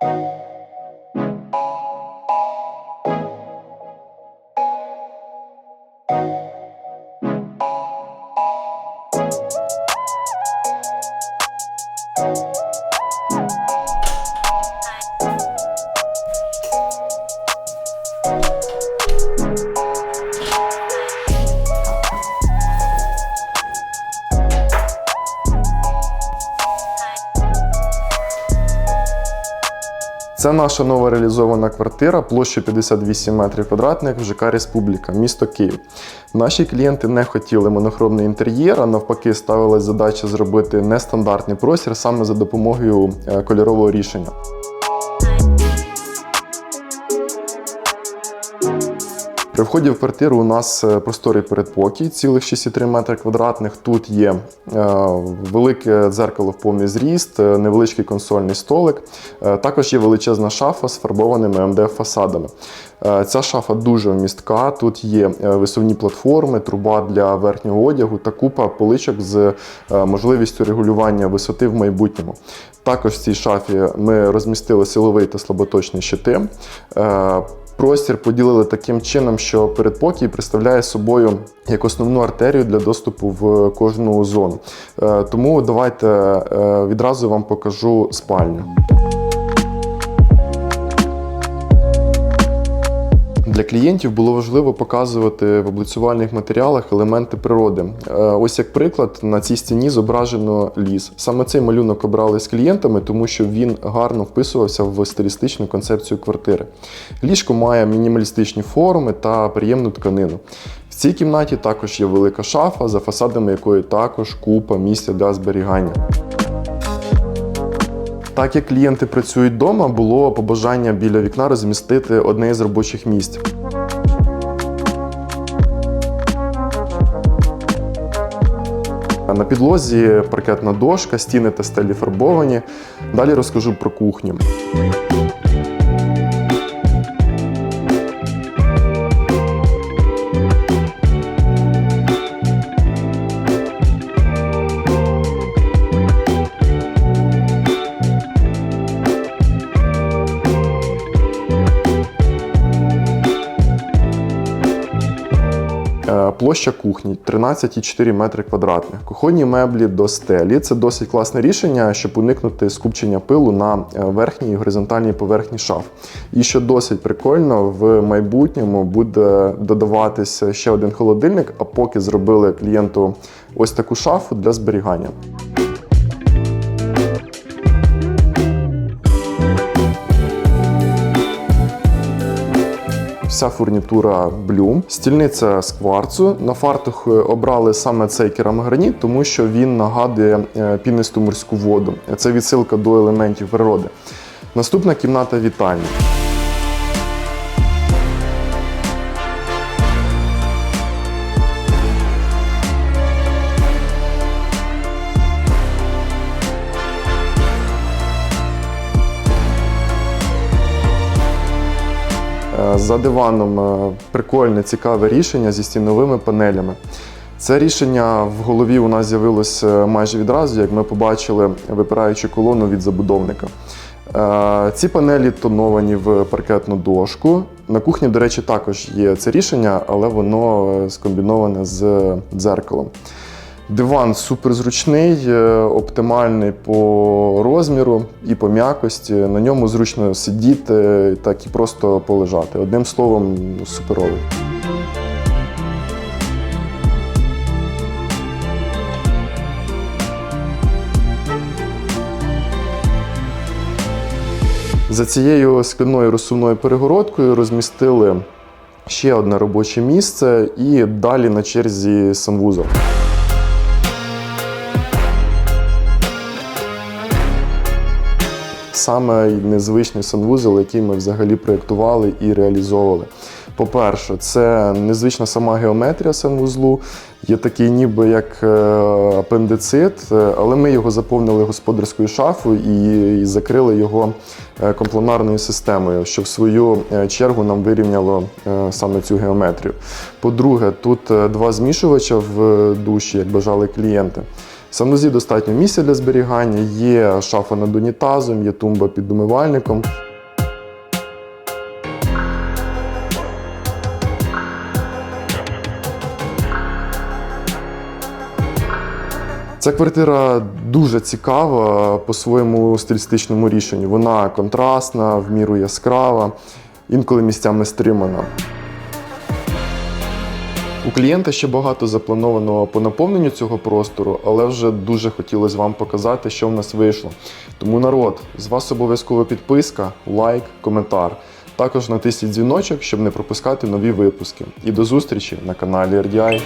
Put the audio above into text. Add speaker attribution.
Speaker 1: Música Це наша нова реалізована квартира площею 58 метрів квадратних в ЖК Республіка, місто Київ. Наші клієнти не хотіли монохромний інтер'єр, а навпаки, ставилась задача зробити нестандартний простір саме за допомогою е, кольорового рішення. При вході в квартиру у нас е, просторий передпокій, цілих 6,3 метри квадратних. Тут є е, велике дзеркало в повний зріст, е, невеличкий консольний столик. Також є величезна шафа з фарбованими МДФ-фасадами. Ця шафа дуже вмістка. Тут є висувні платформи, труба для верхнього одягу та купа поличок з можливістю регулювання висоти в майбутньому. Також в цій шафі ми розмістили силовий та слаботочний щити. Простір поділили таким чином, що передпокій представляє собою як основну артерію для доступу в кожну зону. Е, Тому давайте е, відразу вам покажу спальню. Для клієнтів було важливо показувати в облицювальних матеріалах елементи природи. Е, Ось як приклад, на цій стіні зображено ліс. Саме цей малюнок обрали з клієнтами, тому що він гарно вписувався в стилістичну концепцію квартири. Ліжко має мінімалістичні форми та приємну тканину. В цій кімнаті також є велика шафа, за фасадами якої також купа місця для зберігання. Так як клієнти працюють вдома, було побажання біля вікна розмістити одне із робочих місць. На підлозі паркетна дошка, стіни та стелі фарбовані. Далі розкажу про кухню. Площа кухні 13,4 метри квадратних. Кухонні меблі до стелі. Це досить класне рішення, щоб уникнути скупчення пилу на е, верхній горизонтальній поверхні шаф. І що досить прикольно, в майбутньому буде додаватися ще один холодильник, а поки зробили клієнту ось таку шафу для зберігання. Вся фурнітура блюм, стільниця з кварцу. На фартух е, обрали саме цей керамограніт, тому що він нагадує е, пінисту морську воду. Це відсилка до елементів природи. Наступна кімната вітальня. За диваном е, прикольне, цікаве рішення зі стіновими панелями. Це рішення в голові у нас з'явилося майже відразу, як ми побачили випираючу колону від забудовника. Е, Ці панелі тоновані в паркетну дошку. На кухні, до речі, також є це рішення, але воно е, скомбіноване з дзеркалом. Диван суперзручний, е, оптимальний по розміру і по м'якості. На ньому зручно сидіти, так і просто полежати. Одним словом, суперовий. За цією скляною розсувною перегородкою розмістили ще одне робоче місце і далі на черзі санвузол. Саме незвичний санвузол, який ми взагалі проєктували і реалізовували. По-перше, це незвична сама геометрія санвузлу. Є такий ніби як е, апендицит, е, але ми його заповнили господарською шафою і, закрили його е, компланарною системою, що в свою чергу нам вирівняло саме цю геометрію. По-друге, тут два змішувача в душі, як бажали клієнти. В санузлі достатньо місця для зберігання, є шафа над унітазом, є тумба під умивальником. Ця квартира дуже цікава по своєму стилістичному рішенню. Вона контрастна, в міру яскрава, інколи місцями стримана. У клієнта ще багато запланованого по наповненню цього простору, але вже дуже хотілося вам показати, що в нас вийшло. Тому народ, з вас обов'язково підписка, лайк, коментар. Також натисніть дзвіночок, щоб не пропускати нові випуски. І до зустрічі на каналі RDI.